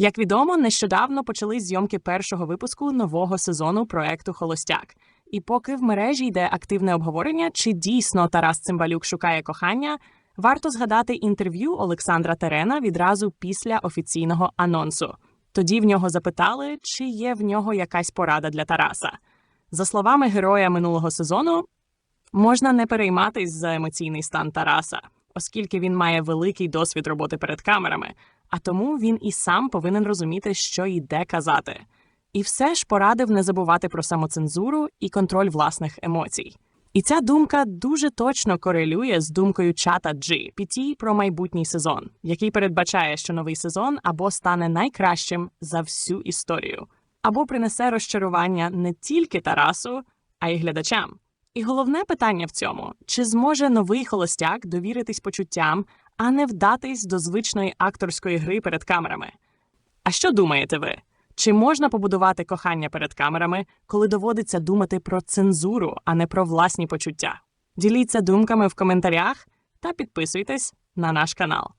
Як відомо, нещодавно почались зйомки першого випуску нового сезону проекту Холостяк. І поки в мережі йде активне обговорення, чи дійсно Тарас Цимбалюк шукає кохання, варто згадати інтерв'ю Олександра Терена відразу після офіційного анонсу. Тоді в нього запитали, чи є в нього якась порада для Тараса. За словами героя минулого сезону, можна не перейматись за емоційний стан Тараса, оскільки він має великий досвід роботи перед камерами, а тому він і сам повинен розуміти, що і де казати. І все ж порадив не забувати про самоцензуру і контроль власних емоцій. І ця думка дуже точно корелює з думкою чата GPT про майбутній сезон, який передбачає, що новий сезон або стане найкращим за всю історію, або принесе розчарування не тільки Тарасу, а й глядачам. І головне питання в цьому: чи зможе новий холостяк довіритись почуттям, а не вдатись до звичної акторської гри перед камерами? А що думаєте ви? Чи можна побудувати кохання перед камерами, коли доводиться думати про цензуру, а не про власні почуття? Діліться думками в коментарях та підписуйтесь на наш канал.